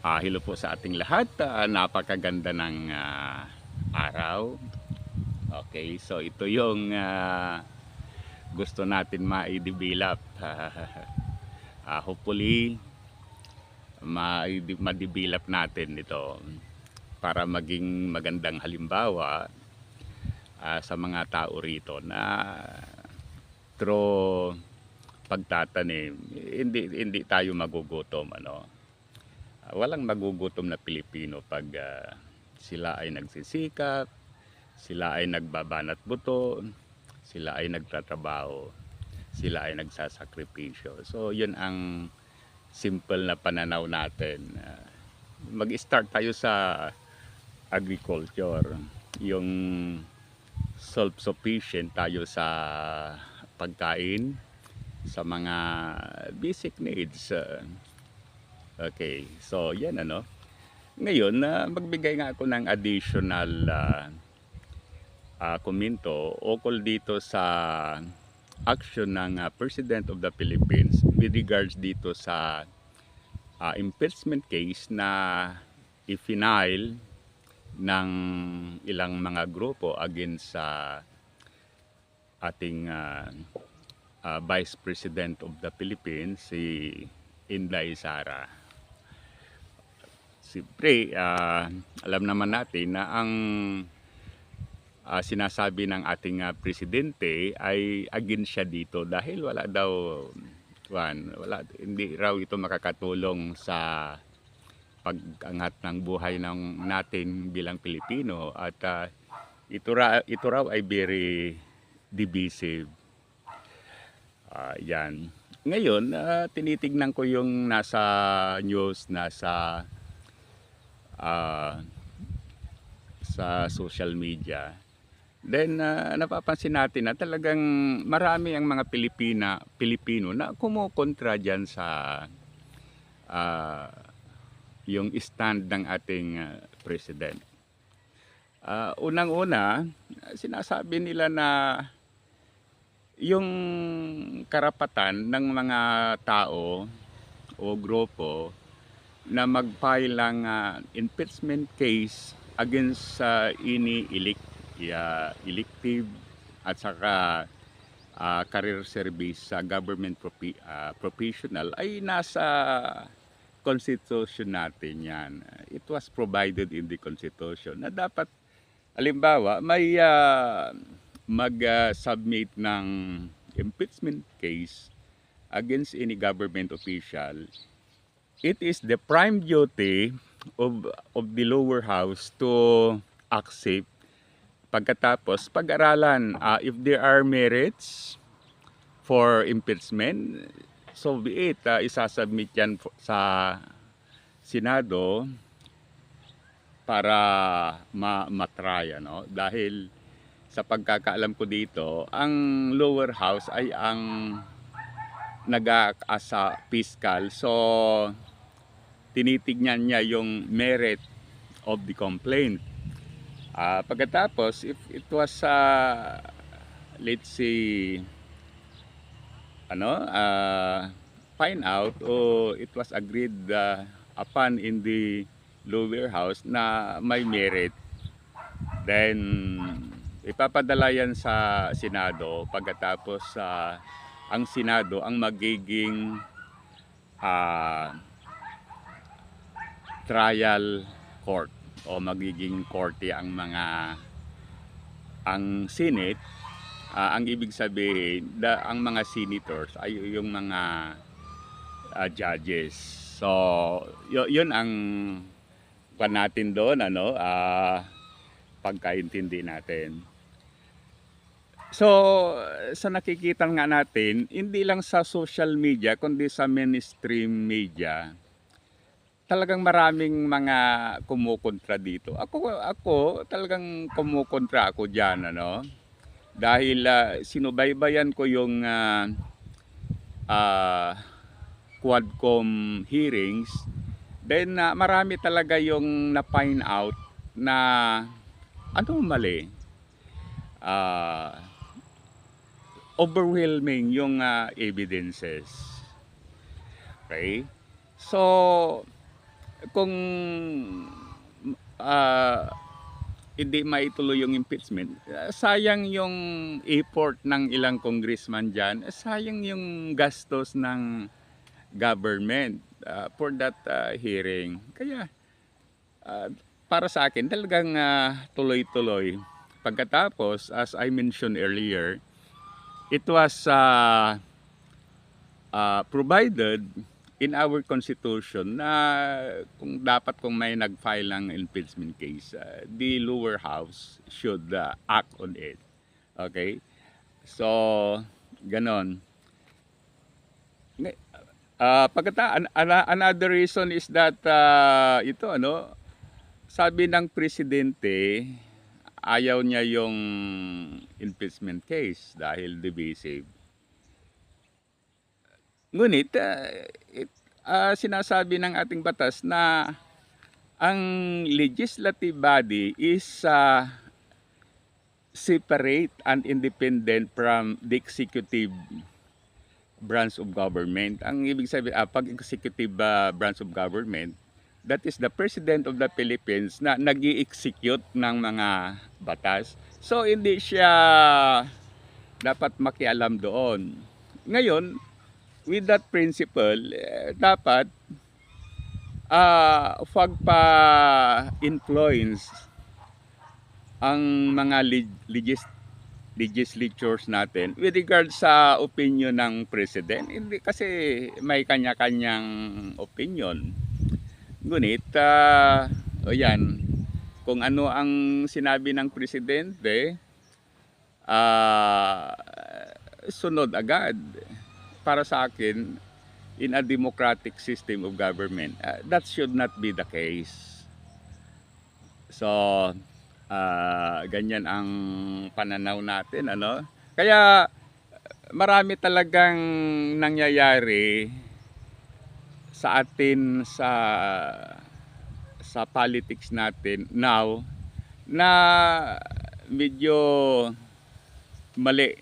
Ah, hello po sa ating lahat. Ah, napakaganda ng ah, araw. Okay, so ito yung ah, gusto natin ma-develop. Ah, hopefully, ma- ma-develop natin ito para maging magandang halimbawa ah, sa mga tao rito na through pagtatanim, hindi hindi tayo magugutom ano. Walang magugutom na Pilipino pag ah, sila ay nagsisikap, sila ay nagbabanat buto, sila ay nagtatrabaho, sila ay nagsasakripisyo. So, yun ang simple na pananaw natin. Ah, mag-start tayo sa agriculture. Yung self-sufficient tayo sa pagkain, sa mga basic needs. Ah, Okay, so yan ano. Ngayon, na magbigay nga ako ng additional uh, komento ukol dito sa action ng ah, President of the Philippines with regards dito sa ah, impeachment case na i-file ng ilang mga grupo against sa ating ah, ah, Vice President of the Philippines si Inday Sara. Siyempre, ah, alam naman natin na ang ah, sinasabi ng ating ah, presidente ay against siya dito dahil wala daw Juan, wala hindi raw ito makakatulong sa pag-angat ng buhay ng natin bilang Pilipino at ah, ito, ra, ito raw ay very divisive. Ah, yan. Ngayon, ah, tinitignan ko yung nasa news, nasa ah, sa social media. Then ah, napapansin natin na talagang marami ang mga Pilipina, Pilipino na kumukontra diyan sa ah, yung stand ng ating ah, president. Ah, unang-una, sinasabi nila na yung karapatan ng mga tao o grupo na mag-file ng ah, impeachment case against sa ini elect, yeah, elective at saka ah, career service sa government propi- ah, professional ay nasa constitution natin yan. It was provided in the constitution na dapat halimbawa may ah, mag-submit ng impeachment case against any government official, it is the prime duty of, of the lower house to accept pagkatapos pag-aralan ah, if there are merits for impeachment so be it ah, isasubmit yan sa Senado para ma matry ano? Dahil sa pagkakaalam ko dito ang lower house ay ang nag-aasa fiscal. So tinitignan niya yung merit of the complaint. Ah, pagkatapos if it was uh, let's say ano ah, find out o it was agreed ah, upon in the lower house na may merit then ipapadala yan sa Senado. Pagkatapos sa ang Senado ang magiging ah, trial court o magiging korte ang mga ang Senate ah, ang ibig sabihin da, ang mga senators ay yung mga ah, judges. So yun ang pan natin doon ano ah, pagkaintindi natin. So, sa nakikita nga natin, hindi lang sa social media, kundi sa mainstream media, talagang maraming mga kumukontra dito. Ako, ako talagang kumukontra ako dyan, ano? Dahil ah, sinubaybayan ko yung ah, ah, Quadcom hearings, then ah, marami talaga yung na-find out na ano mali. Ah, overwhelming yung ah, evidences. Okay? So, kung ah, hindi maituloy yung impeachment, sayang yung effort ng ilang congressman dyan, sayang yung gastos ng government ah, for that ah, hearing. Kaya ah, para sa akin talagang tuloy-tuloy. Pagkatapos, as I mentioned earlier, it was ah, ah, provided in our constitution na kung dapat kung may nag-file ng impeachment case, ah, the lower house should ah, act on it. Okay? So, ganon. Ah, pagkata an- ana- another reason is that ah, ito ano, sabi ng presidente ayaw niya yung impeachment case dahil divisive. Ngunit ah, it, ah, sinasabi ng ating batas na ang legislative body is ah, separate and independent from the executive branch of government. Ang ibig sabihin, ah, pag executive ah, branch of government, that is the President of the Philippines na nag execute ng mga batas. So, hindi siya dapat makialam doon. Ngayon, with that principle, eh, dapat ah wag pa influence ang mga leg- legis- legislatures natin with regard sa opinion ng president. Hindi kasi may kanya-kanyang opinion. Ngunit, ah, o yan, kung ano ang sinabi ng presidente, ah, sunod agad. Para sa akin, in a democratic system of government, ah, that should not be the case. So, ah, ganyan ang pananaw natin, ano? Kaya, marami talagang nangyayari sa atin sa sa politics natin now na medyo mali.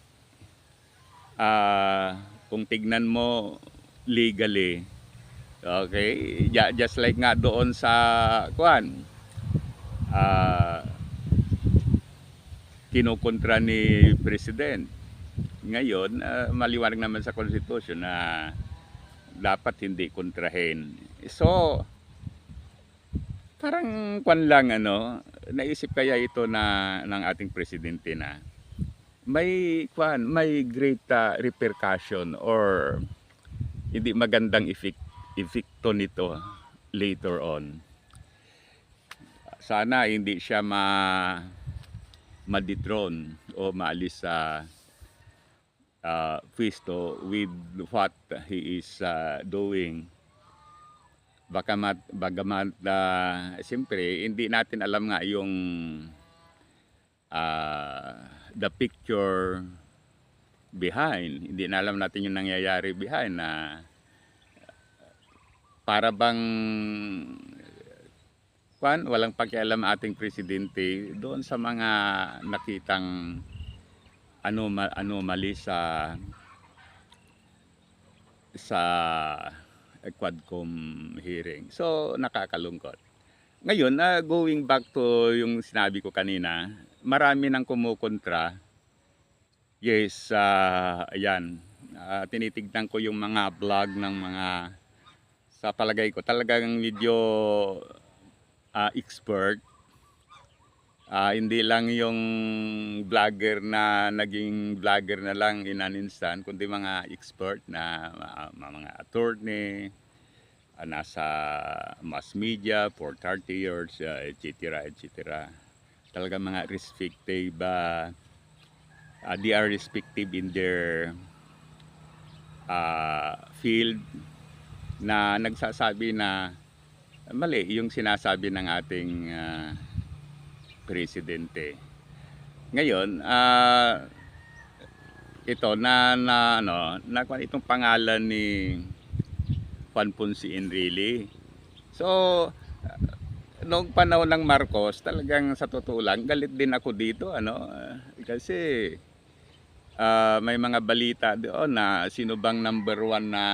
Ah, kung tignan mo legally. Okay? Just like nga doon sa kuan. Ah, kinukontra ni president. Ngayon, ah, maliwanag naman sa constitution na dapat hindi kontrahin. So, parang kwan lang ano, naisip kaya ito na ng ating presidente na may kwan, may great ah, repercussion or hindi magandang effect epekto nito later on. Sana hindi siya ma madethrone o maalis sa uh, pwesto with what he is uh, doing. Baka mat, bagamat uh, siyempre hindi natin alam nga yung uh, the picture behind. Hindi na alam natin yung nangyayari behind na para bang kwan, walang pakialam ating presidente doon sa mga nakitang anoma, anomaly sa sa Quadcom hearing. So nakakalungkot. Ngayon, na going back to yung sinabi ko kanina, marami nang kumukontra. Yes, ah, ayan. Ah, tinitignan ko yung mga vlog ng mga sa palagay ko talagang medyo ah, expert Ah, hindi lang yung vlogger na naging vlogger na lang in an instant, kundi mga expert na ah, mga attorney, ah, nasa mass media for 30 years, ah, etc. etc. Talaga mga respective, ah, ah, they are respective in their ah, field na nagsasabi na mali yung sinasabi ng ating ah, presidente. Ngayon, ah ito na na ano, na itong pangalan ni Juan Ponce Enrile. So, ah, noong panahon ng Marcos, talagang sa totoo lang, galit din ako dito, ano, ah, kasi ah, may mga balita doon na sino bang number one na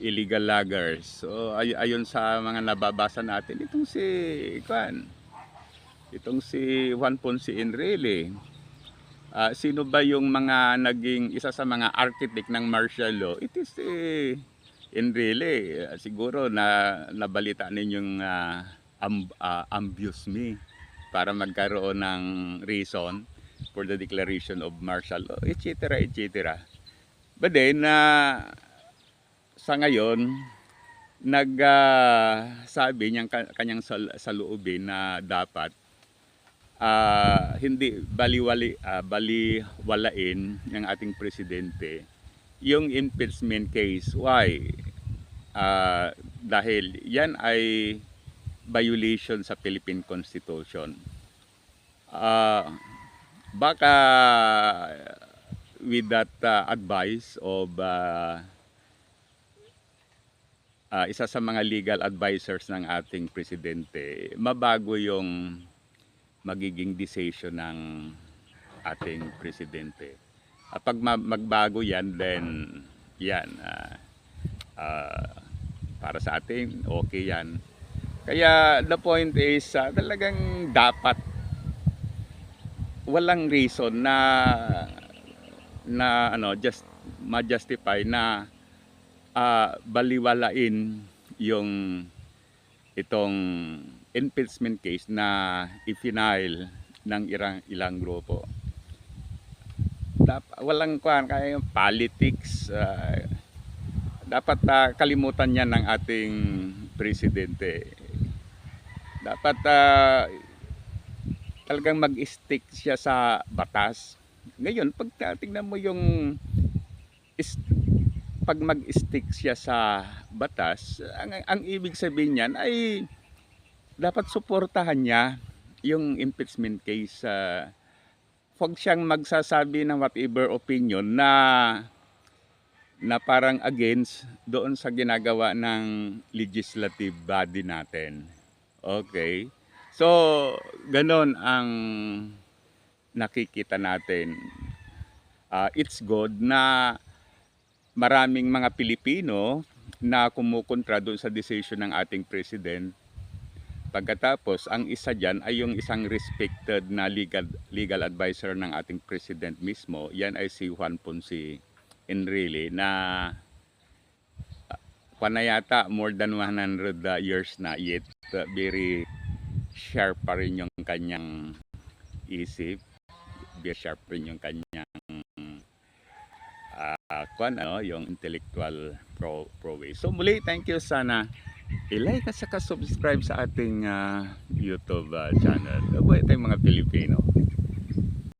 illegal loggers. So ay ayon sa mga nababasa natin itong si Kwan. Itong si Juan Ponce Enrile. Ah, sino ba yung mga naging isa sa mga architect ng martial law? It is si Enrile. Ah, siguro na nabalita ninyong uh, amb, ah, ambush me para magkaroon ng reason for the declaration of martial law, etc. etc. But then, na sa ngayon, nagsabi niyang ka- kanyang sal- saloobin na dapat ah, hindi baliwali ah, baliwalain ng ating presidente yung impeachment case. Why? Ah, dahil yan ay violation sa Philippine Constitution. Ah, baka with that ah, advice of ah, ah, isa sa mga legal advisors ng ating presidente, mabago yung magiging decision ng ating presidente. Ah, pag ma- magbago yan, then yan, ah, ah, para sa atin, okay yan. Kaya the point is, ah, talagang dapat walang reason na na ano just ma-justify na ah, baliwalain yung itong impeachment case na ipinail ng ilang ilang grupo. Dap, walang kuan kaya yung politics ah, dapat ah, kalimutan yan ng ating presidente. Dapat ah, talagang mag-stick siya sa batas. Ngayon, pag tingnan mo yung pag mag-stick siya sa batas, ang, ang ibig sabihin niyan ay dapat suportahan niya yung impeachment case. Uh, huwag siyang magsasabi ng whatever opinion na na parang against doon sa ginagawa ng legislative body natin. Okay? So, ganon ang nakikita natin. Ah, it's good na maraming mga Pilipino na kumukontra doon sa decision ng ating president. Pagkatapos, ang isa dyan ay yung isang respected na legal, legal advisor ng ating president mismo. Yan ay si Juan Ponce Enrile na panayata more than 100 years na yet uh, very sharp pa rin yung kanyang isip very sharp rin yung kanyang uh, kwan, ano, yung intellectual pro, prowess. So muli, thank you sana i-like at saka subscribe sa ating ah, YouTube ah, channel. Abo tayong mga Pilipino.